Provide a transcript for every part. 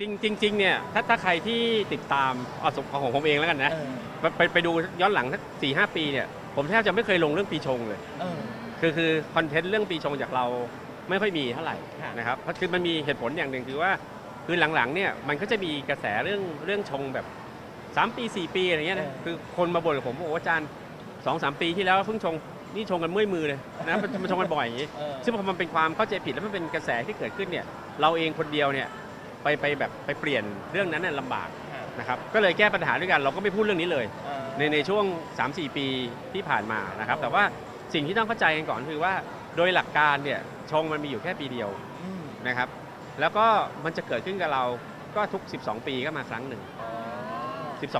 จริงจริงๆเนี่ยถ้าถ้าใครที่ติดตามเอาสมของผมเองแล้วกันนะ เออไปไปไปดูย้อนหลังสักสี่ห้าปีเนี่ยผมแทบจะไม่เคยลงเรื่องปีชงเลย เออ คือคือคอนเทนต์เรื่องปีชงจากเราไม่ค่อยมีเท่าไหร่ค่ะ นะครับเพราะคือมันมีเหตุผลอย่างหนึ่งคือว่าคือหลังๆเนี่ยมันก็จะมีกระแสเรื่องเรื่องชงแบบ 3 ปี 4 ปีอะไรเงี้ยนะคือคนมาบ่นกับผมว่าโอ้อาจารย์สองสามปีที่แล้วเพิ่งชงนี่ชงกันเมื่อยมือเลยนะมันมันชงกันบ่อยอย่างนี้ เออซึ่งพอมันเป็นความเข้าใจผิดแล้วมันเป็นกระแสที่เกิดขึ้นเนี่ยเราเองคนเดียวเนี่ย ไปไปแบบไปเปลี่ยนเรื่องนั้นน่ะลำบากค่ะนะครับก็เลยแก้ปัญหาด้วยกันเราก็ไม่พูดเรื่องนี้เลยเออในในช่วง 3-4 ปีที่ผ่านมานะครับแต่ว่าสิ่งที่ต้องเข้าใจกันก่อนคือว่าโดยหลักการเนี่ยชงมันมีอยู่แค่ปีเดียวอืมนะครับแล้วก็มันจะเกิดขึ้นกับเราก็ทุก 12 ปีก็มาครั้งหนึ่งอ๋อ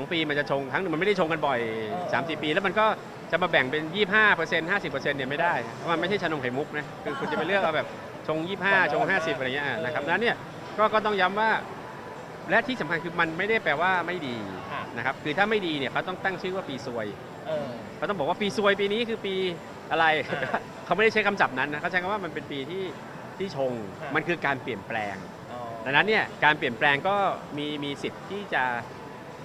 12 ปีมันจะชงครั้งหนึ่งมันไม่ได้ชงกันบ่อยเออ3-4 ปี แล้วมันก็จะมาแบ่งเป็น 25% 50%เนี่ยไม่ได้เพราะมันไม่ใช่ชานมไข่มุกนะคือคุณจะไปเลือกเอาแบบชง 25 ชง 50 อะไรเงี้ยอะนะครับนั้นเนี่ย ก็ก็ต้องย้ำว่า และที่สำคัญคือมันไม่ได้แปลว่าไม่ดีค่ะ นะครับคือถ้าไม่ดีเนี่ยเขาต้องตั้งชื่อว่าปีซวยเออ เขาต้องบอกว่าปีซวยปีนี้คือปีอะไร อ่า เขาไม่ได้ใช้คำศัพท์นั้นนะเขาใช้คำว่ามันเป็นปีที่ที่ชงอ่ามัมันคือการเปลี่ยนแปลง อ๋อดังนั้นเนี่ยการเปลี่ยนแปลงก็มีมีสิทธิ์ที่จะ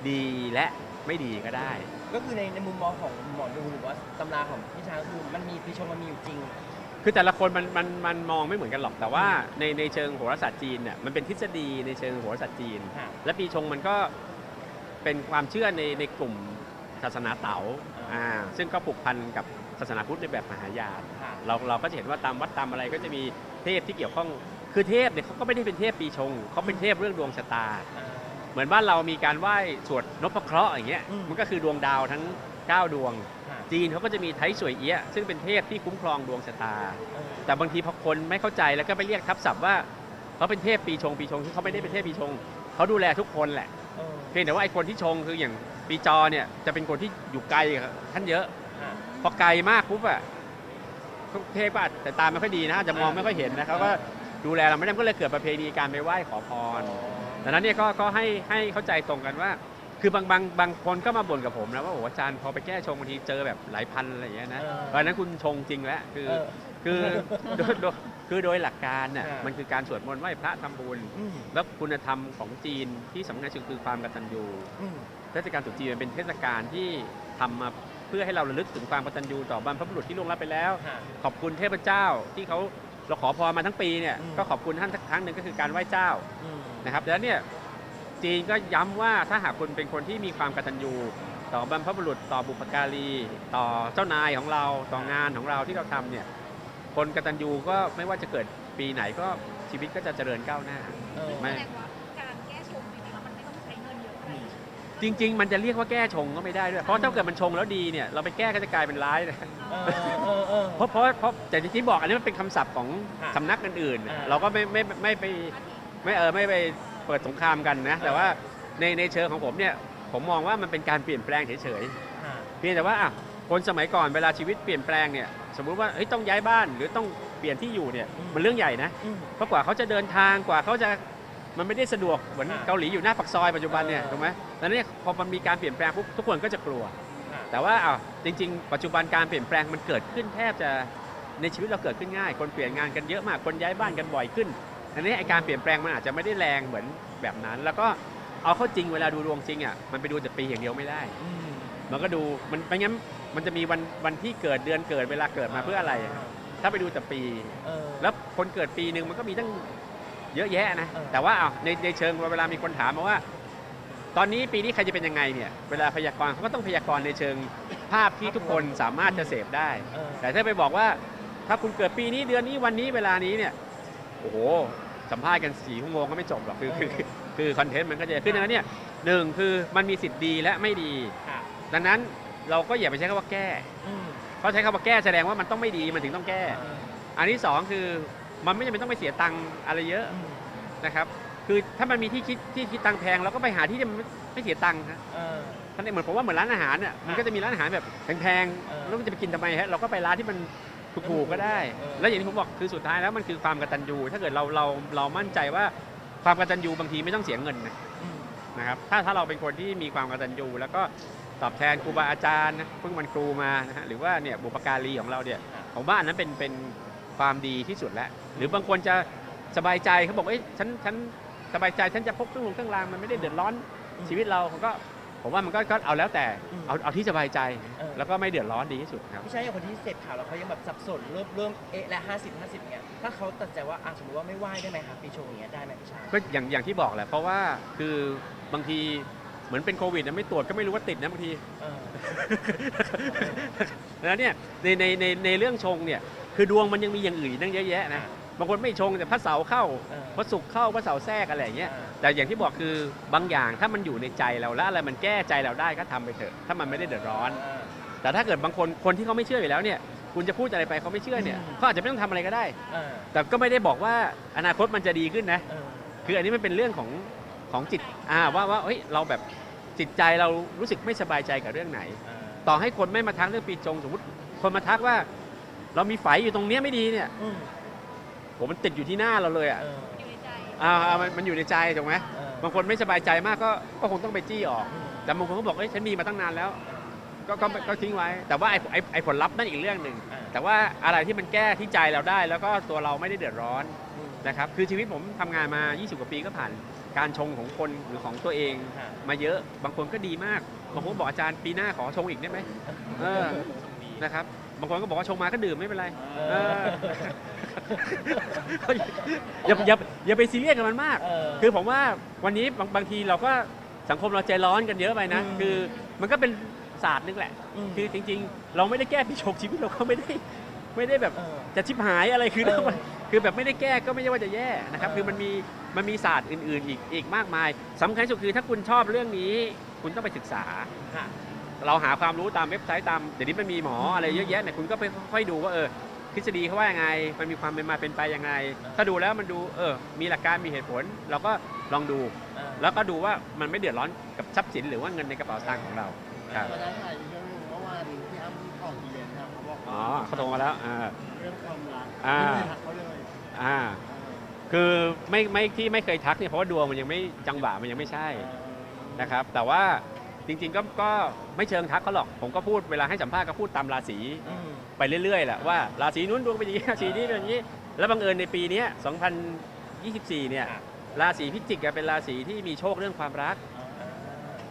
ดีและไม่ดีก็ได้ ก็คือในในมุมมองของหมอดูหรือว่าตำราของพี่ช้างก็คือมันมีปีชงมันมีอยู่จริง คือแต่ละคนมันมันมันมองไม่เหมือนกันหรอกแต่ว่าในในเชิงโหราศาสตร์จีนเนี่ยมันเป็นทฤษฎีในเชิงโหราศาสตร์จีนค่ะและปีชงมันก็เป็นความเชื่อในในกลุ่มศาสนาเต๋าอ่าอ่าซึ่งก็ผูกพันกับศาสนาพุทธในแบบมหายาน ค่ะ เราเราก็จะเห็นว่าตามวัดตามอะไรก็จะมีเทพที่เกี่ยวข้อง คือเทพเนี่ยเขาก็ไม่ได้เป็นเทพปีชงเขาเป็นเทพเรื่องดวงชะตาอ่าเหมือนบ้านเรามีการไหว้สวดนพเคราะห์อย่างเงี้ยอืมมันก็คือดวงดาวทั้ง 9 ดวงค่ะ จีนเขาก็จะมีไทสวยเอี้ยะซึ่งเป็นเทพที่คุ้มครองดวงชะตาเออแต่บางทีพอคนไม่เข้าใจแล้วก็ไปเรียกทับศัพท์ว่าเขาเป็นเทพปีชงปีชงที่เขาไม่ได้เป็นเทพปีชงเขาดูแลทุกคนแหละเออเพียงแต่ว่าไอ้คนที่ชงคืออย่างปีจอเนี่ยจะเป็นคนที่อยู่ไกลกับท่านเยอะค่ะพอไกลมากปุ๊บอะเทพก็อาจแต่ตาไม่ค่อยดีนะอาจจะมองไม่ค่อยเห็นนะเขาก็ดูแลเราไม่ได้ก็เลยเกิดประเพณีการไปไหว้ขอพรดังนั้นเนี่ยก็ก็ให้ให้เข้าใจตรงกันว่า คือบางบางบางคนก็มาบ่นกับผมนะว่าโอ้โหอาจารย์พอไปแก้ชงบางทีเจอแบบหลายพันอะไรอย่างเงี้ยนะเออเพราะฉะนั้นคุณชงจริงแล้วคือเออคือโดยโดยคือโดยหลักการน่ะอ่ามั มันคือการสวดมนต์ไหว้พระทำบุญ อืมแล้วคุณธรรมของจีนที่สำคัญที่สุดคือความกตัญญู อืม เทศกาลตรุษจีนมันเป็นเทศกาลที่ทำมาเพื่อให้เราระลึกถึงความกตัญญูต่อบรรพบุรุษที่ล่วงลับไปแล้วค่ะขอบคุณเทพเจ้าที่เขาเราขอพรมาทั้งปีเนี่ยอืม ก็ขอบคุณท่านสักครั้งหนึ่งก็คือการไหว้เจ้าอืม นะครับแล้วเนี่ย จีนก็ย้ำว่าถ้าหากคุณเป็นคนที่มีความกตัญญูต่อบรรพบุรุษต่อบุพการี ต่อเจ้านายของเราต่องานของเราที่เราทำเนี่ยคนกตัญญูก็ไม่ว่าจะเกิดปีไหนก็ชีวิตก็จะเจริญก้าวหน้าเออไม่แสดงว่าการแก้ชงจริงๆแล้วมันไม่ต้องใช้เงินเยอะขนาดนั้นจริง ๆ มันจะเรียกว่าแก้ชงก็ไม่ได้ด้วย เพราะถ้าเกิดมันชงแล้วดีเนี่ยเราไปแก้ก็จะกลายเป็นร้ายนะเออเออเออเพราะเพราะเพราะแต่ที่บอกอันนี้มันเป็นคำศัพท์ของค่ะสำนักอื่นๆอ่าเราก็ไม่ไม่ไม่ไปไม่เออไม่ไป เปิดสงครามกันนะ แต่ว่าในในเชิงของผมเนี่ยผมมองว่ามันเป็นการเปลี่ยนแปลงเฉยค่ะๆเพียงแต่ว่าอะคนสมัยก่อนเวลาชีวิตเปลี่ยนแปลงเนี่ยสมมุติว่าเฮ้ยต้องย้ายบ้านหรือต้องเปลี่ยนที่อยู่เนี่ยมันเรื่องใหญ่นะอืมเพราะกว่าเขาจะเดินทางกว่าเขาจะมันไม่ได้สะดวกเหมือนอ่าเกาหลีอยู่หน้าปากซอยปัจจุบันเนี่ยเออถูกไหมดังนั้นเนี่ยพอมันมีการเปลี่ยนแปลงปุ๊บทุกคนก็จะกลัวค่ะแต่ว่าอ้าวจริง ๆ ปัจจุบันการเปลี่ยนแปลงมันเกิดขึ้นแทบจะในชีวิตเราเกิดขึ้นง่าย คนเปลี่ยนงานกันเยอะมากคนย้ายบ้านกันบ่อยขึ้น อันนี้ไอการเปลี่ยนแปลงมันอาจจะไม่ได้แรงเหมือนแบบนั้น แล้วก็เอาเข้าจริงเวลาดูดวงจริงอะมันไปดูแต่ปีอย่างเดียวไม่ได้อืมมันก็ดูมันไม่งั้นมันจะมีวันวันที่เกิดเดือนเกิดเวลาเกิดมาเพื่ออะไรอะถ้าไปดูแต่ปี เออ แล้วคนเกิดปีหนึ่งมันก็มีตั้งเยอะแยะนะ เออ แต่ว่าอ้าวในในเชิงเวลามีคนถามมาว่า ตอนนี้ปีนี้ใครจะเป็นยังไงเนี่ย เวลาพยากรณ์เขาก็ต้องพยากรณ์ในเชิงภาพที่ทุกคนสามารถจะเสพได้ เออ แต่ถ้าไปบอกว่า ถ้าคุณเกิดปีนี้เดือนนี้วันนี้เวลานี้เนี่ย โอ้โห สัมภาษณ์กันสี่ชั่วโมงก็ไม่จบหรอกคือคือคือคือคอนเทนต์มันก็จะขึ้นดังนั้นเนี่ยหนึ่งคือมันมีสิทธิ์ดีและไม่ดี ค่ะดังนั้นเราก็อย่าไปใช้คำว่าแก้อืมเพราะใช้คำว่าแก้แสดงว่ามันต้องไม่ดีมันถึงต้องแก้เอออันที่สองคือมันไม่จำเป็นต้องไปเสียตังค์อะไรเยอะอืมนะครับคือถ้ามันมีที่คิดที่คิดตังค์แพงเราก็ไปหาที่ที่มันไม่ไม่เสียตังค์ฮะเออ ท่านเองเหมือนผมว่าเหมือนร้านอาหารเนี่ยมันก็จะมีร้านอาหารแบบแพงเออ ๆแล้วมันจะไปกินทำไมฮะเราก็ไปร้านที่มัน ถูกๆก็ได้เออแล้วอย่างที่ผมบอกคือสุดท้ายแล้วมันคือความกตัญญูถ้าเกิดเราเราเรามั่นใจว่าความกตัญญูบางทีไม่ต้องเสียเงินนะอืมนะครับถ้าถ้าเราเป็นคนที่มีความกตัญญูแล้วก็ตอบแทนครูบาอาจารย์นะเพิ่งมันครูมานะฮะหรือว่าเนี่ยบุปการีของเราเนี่ยผมว่าอันนั้นเป็นเป็นความดีที่สุดแล้ว หรือบางคนจะสบายใจเขาบอกเอ้ยฉันฉันสบายใจฉันจะพกเครื่องลงเครื่องรางมันไม่ได้เดือดร้อนชีวิตเราผมก็ ผมว่ามันก็ก็เอาแล้วแต่อืมเอาเอาที่สบายใจ เออ แล้วก็ไม่เดือดร้อนดีที่สุดครับ พี่ชายอย่างคนที่เสพข่าวแล้วเขายังแบบสับสนเริ่มเริ่มเอะและห้าสิบห้าสิบเงี้ยถ้าเขาตัดใจว่าอะสมมติว่าไม่ไหว้ได้ไหมครับปีชงอย่างเงี้ยได้ไหมพี่ชาย ก็อย่างอย่างที่บอกแหละเพราะว่าคือบางทีเหมือนเป็นโควิดนะไม่ตรวจก็ไม่รู้ว่าติดนะบางที เออ แล้วเนี่ยในในในในเรื่องชงเนี่ยคือดวงมันยังมีอย่างอื่นอีกตั้งเยอะแยะนะ บางคนไม่ชงแต่พระเสาร์เข้าเออพระศุกร์เข้าพระเสาร์แทรกอะไรอย่างเงี้ยอ่าแต่อย่างที่บอกคือบางอย่างถ้ามันอยู่ในใจเราแล้วอะไรมันแก้ใจเราได้ก็ทำไปเถอะ ถ้ามันไม่ได้เดือดร้อน แต่ถ้าเกิดบางคนคนที่เขาไม่เชื่ออยู่แล้วเนี่ยคุณจะพูดอะไรไปเขาไม่เชื่อเนี่ยอืม เขาอาจจะไม่ต้องทำอะไรก็ได้ เออแต่ก็ไม่ได้บอกว่าอนาคตมันจะดีขึ้นนะ เออ คืออันนี้มันเป็นเรื่องของของจิตอ่าว่าว่าเฮ้ยเราแบบจิตใจเรารู้สึกไม่สบายใจกับเรื่องไหนเออต่อให้คนไม่มาทักเรื่องปีจงสมมติคนมาทักว่า เรามีไฝอยู่ตรงเนี้ยไม่ดีเนี่ย อืม ผมมันติดอยู่ที่หน้าเราเลยอะเอออยู่ในใจอ่าอ่ามันมันอยู่ในใจถูกไหมเออ บางคนไม่สบายใจมากก็ก็คงต้องไปจี้ออกอืมแต่บางคนก็บอกเอ้ยฉันมีมาตั้งนานแล้ว ก็ก็ก็ทิ้งไว้ แต่ว่าไอ้ไอ้ไอ้ผลลัพธ์นั่นอีกเรื่องหนึ่งอ่า แต่ว่าอะไรที่มันแก้ที่ใจเราได้ แล้วก็ตัวเราไม่ได้เดือดร้อนอืมนะครับคือชีวิตผมทำงานมา 20 กว่าปีก็ผ่าน การชงของคนหรือของตัวเองค่ะมาเยอะบางคนก็ดีมากบางคนบอกอาจารย์ปีหน้าขอชงอีกได้ไหมเออนะครับ บางคนก็บอกว่าชงมาก็ดื่มไม่เป็นไรเออ อย่าอย่าอย่าไปซีเรียสกับมันมาก เออ คือผมว่าวันนี้บางบางทีเราก็สังคมเราใจร้อนกันเยอะไปนะ อืมคือมันก็เป็นศาสตร์นึงแหละมคือจริงๆ เราไม่ได้แก้ปีชงชีวิตเราก็ไม่ได้ไม่ได้แบบ เออ จะชิบหายอะไรคือเออคือแบบไม่ได้แก้ก็ไม่ใช่ว่าจะแย่นะครับ เออ คือมันมีมันมีศาสตร์อื่น ๆ อีกอีกมากมายสำคัญที่สุดคือถ้าคุณชอบเรื่องนี้ คุณต้องไปศึกษา ค่ะ เราหาความรู้ตามเว็บไซต์ตามเดี๋ยวนี้มันมีหมออะไรเยอะแยะเนี่ยคุณก็ไปค่อยๆดูว่าเออทฤษฎีเขาว่ายังไง มันมีความเป็นมาเป็นไปยังไง ถ้าดูแล้วมันดูเออ มีหลักการมีเหตุผล เราก็ลองดูเออแล้วก็ดูว่ามันไม่เดือดร้อนกับทรัพย์สินหรือว่าเงินในกระเป๋าตังค์ของเราครับก็ได้ถ่ายอีกเรื่องหนึงเมื่อวานพี่อ้ำออกอีเวนต์ครับเขาบอกอ๋อเขาโทรมาแล้วอ่าเรื่องความรักอ่าไม่ได้ทักเขาเลยอ่า คือไม่ไม่ที่ไม่เคยทักเนี่ยเพราะว่าดวงมันยังไม่จังหวะมันยังไม่ใช่นะครับ แต่ว่า จริงๆก็ก็ไม่เชิงทักเขาหรอก ผมก็พูดเวลาให้สัมภาษณ์ก็พูดตามราศีอืมไปเรื่อยๆแหละว่าราศีนู้นดวงเป็นอย่างนี้ราศีนี้เป็นอย่างนี้ แล้วบังเอิญในปีเนี้ย2024 เนี่ยอะราศีพิจิกอะเป็นราศีที่มีโชคเรื่องความรัก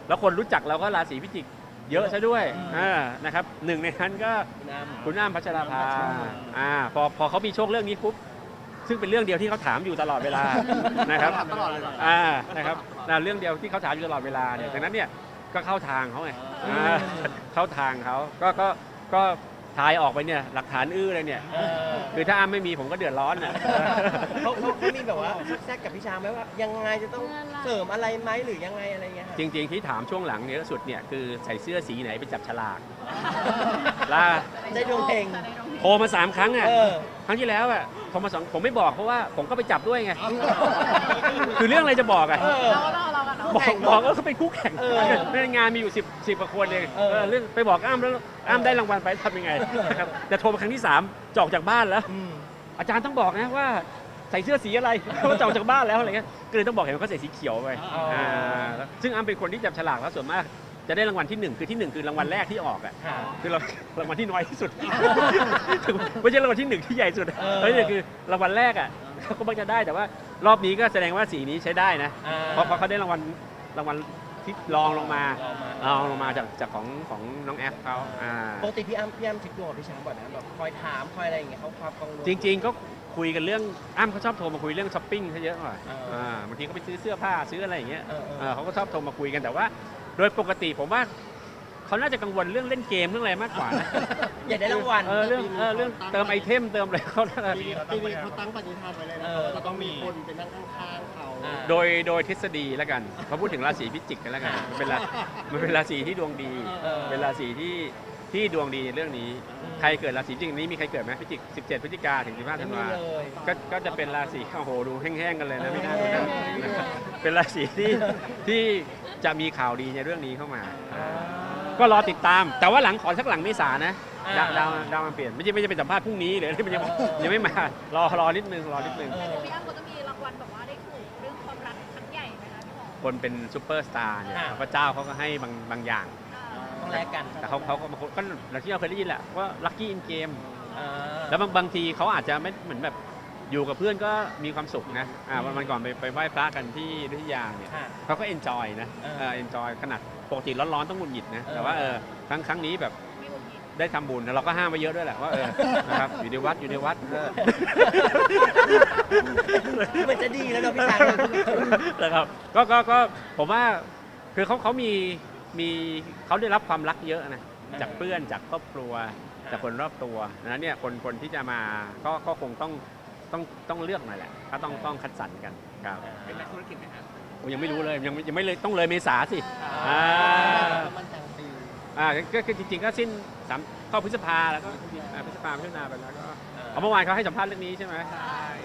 แล้วคนรู้จักเราก็ราศีพิจิกเยอะซะด้วยอืมอ่านะครับหนึ่งในนั้นก็คุณอ้ำคุณอ้ำพัชราภาอ่าพอพอเขามีโชคเรื่องนี้ปุ๊บซึ่งเป็นเรื่องเดียวที่เขาถามอยู่ตลอดเวลานะครับถามตลอดเลยเหรออ่านะครับนะเรื่องเดียวที่เขาถามอยู่ตลอดเวลาเนี่ยดังนั้นเนี่ย ก็เข้าทางเขาไงอืมอ่าเข้าทางเขาก็ก็ก็ถ่ายออกไปเนี่ยหลักฐานอื้อเลยเนี่ย เออคือถ้าอ้ำไม่มีผมก็เดือดร้อนน่ะ เขาเขาเขามีแบบว่าแทรกกับพี่ช้างไหมว่า ยังไงจะต้องเสริมอะไรไหมหรือยังไงอะไรเงี้ยค่ะจริงๆที่ถามช่วงหลังเนี่ยล่าสุดเนี่ยคือใส่เสื้อสีไหนไปจับฉลากล่า ได้ดวงเฮงโทรมาสามครั้งอะ เออ ครั้งที่แล้วอะโทรมาสองผมไม่บอกเพราะว่าผมก็ไปจับด้วยไง คือเรื่องอะไรจะบอกอะ เออ เราเราเรากันเนาะบอกแข่งบอกเออเขาเป็นคู่แข่งเออในงานมีอยู่สิบสิบกว่าคนเองเออ เออเรื่องไปบอกอ้ามแล้วอ้ามได้รางวัลไปทำยังไงนะครับแต่โทรมาครั้งที่สามจะออกจากบ้านแล้ว อืม อาจารย์ต้องบอกนะว่าใส่เสื้อสีอะไร เขาจะออกจากบ้านแล้วอะไรเงี้ยก็เลยต้องบอกเห็นว่าเขาใส่สีเขียวไปอ๋ออ่าแล้วซึ่งอ้ามเป็นคนที่จับฉลากแล้วส่วนมาก จะได้รางวัลที่หนึ่งคือที่หนึ่งคือรางวัลแรกที่ออกอะค่ะคือเรารางวัลที่น้อยที่สุด ไม่ใช่รางวัลที่หนึ่งที่ใหญ่สุดเออเฮ้ยนี่คือรางวัลแรกอะเขาก็มักจะได้แต่ว่ารอบนี้ก็แสดงว่าสีนี้ใช้ได้นะอ่าเพราะเพราะเขาได้รางวัลรางวัลที่รองลงมาลองมา รองลงมาจากจากของของน้องแอฟเขาอ่า ปกติพี่อ้ำพี่อ้ำเช็คดวงกับพี่ช้างบ่อยนะแบบคอยถามคอยอะไรอย่างเงี้ยเขาความกังวล จริงๆ ก็คุยกันเรื่องอ้ำเขาชอบโทรมาคุยเรื่องช้อปปิ้งซะเยอะหน่อยเอออ่อ่าบางทีก็ไปซื้อเสื้อผ้าซื้ออะไรอย่างเงี้ยเออเออ เออเขาก็ชอบโทรมาคุยกันแต่ว่า โดยปกติผมว่าเขาน่าจะกังวลเรื่องเล่นเกมเรื่องอะไรมากกว่านะอยากได้รางวัล เออเรื่องเออเรื่องเติมไอเทมเติมอะไรเขาน่าจะปีนี้ปีนี้เขาตั้งปณิธานไว้เลยนะเออว่าจะต้องมีคนไปนั่งข้างๆเขาอ่า โดยโดยทฤษฎีแล้วกันพอพูดถึงราศีพิจิกกันแล้วกันมันเป็นรามันเป็นราศีที่ดวงดี เออ เป็นราศีที่ที่ดวงดีในเรื่องนี้ ใครเกิดราศีพิจิกนี้มีใครเกิดไหมพิจิก 17 พฤศจิกาถึง 15ไม่ธันมีวา เลย ก็ก็จะเป็นราศีโอ้โหดูแห้งๆกันเลยนะไม่น่าเอดูอนะนะครับเป็นราศีที่ที่ จะมีข่าวดีในเรื่องนี้เข้ามา ก็รอติดตาม แต่ว่าหลังขอสักหลังเมษานะดาวดาวดาวมันเปลี่ยนไม่ใช่ไม่ใช่เป็นสัมภาษณ์พรุ่งนี้หรืออะไรมันยังยังไม่มารอรอนิดนึงรอนิดนึงเออพี่อ้ำก็จะมีรางวัลแบบว่าได้ถูกเรื่องความรักครั้งใหญ่ไหมคะพี่หมอคนเป็นซูเปอร์สตาร์เนี่ยอ่าพระเจ้าเขาก็ให้บางบางอย่างอ่าต้องแลกกันแต่เขาเขาก็บางคนก็อย่างที่เราเคยได้ยินแหละว่าลัคกี้อินเกมอ่าแล้วบางบางทีเขาอาจจะไม่เหมือนแบบ อยู่กับเพื่อนก็มีความสุขนะอ่าวันวันก่อนไปไปไหว้พระกันที่อยุธยาเนี่ยค่ะ เขาก็เอนจอยนะเออเออเอนจอยขนาดปกติร้อนๆต้องหงุดหงิดนะเออ แต่ว่าเออครั้งครั้งนี้แบบไม่หงุดหงิดได้ทำบุญแล้วเราก็ห้ามไปเยอะด้วยแหละว่าเออ นะครับอยู่ในวัดอยู่ในวัดเออเหมันจะดีแล้วเนาะพี่ช้างนะครับก็ก็ก็ผมว่าคือเขาเขามีมีเขาได้รับความรักเยอะนะจากเพื่อนจากครอบครัวจากคนรอบตัวดังนั้นเนี่ยคนคนที่จะมาก็ก็คงต้อง ต้องต้องเลือกหน่อยแหละก็ต้องต้องคัดสรรกันครับเป็นนักธุรกิจไหมครับโอ้ยังไม่รู้เลยยังไม่ยังไม่เลยต้องเลยเมษาสิอ่าอ่าแล้วมันกลางปีอ่าก็คือจริง ๆ ก็สิ้นสามเข้าพฤษภาแล้วก็อ่าพฤษภาพฤษภาไปแล้วก็เอาเมื่อวานเขาให้สัมภาษณ์เรื่องนี้ใช่ไหมใ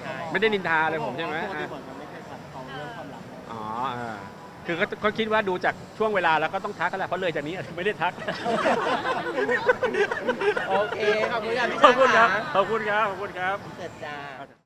ช่ไม่ได้นินทาเลยผมใช่ไหมปกติอ่าเหมือนมันไม่เคยขัดเขาเรื่องความรักอ๋อเออคือก็ก็คิดว่าดูจากช่วงเวลาแล้วก็ต้องทักกันแหละเพราะเลยจากนี้อาจจะไม่ได้ทัก โอเค ขอบคุณครับพี่ขอบคุณครับช้างขอบคุณครับ ขอบคุณครับเกิดจ้า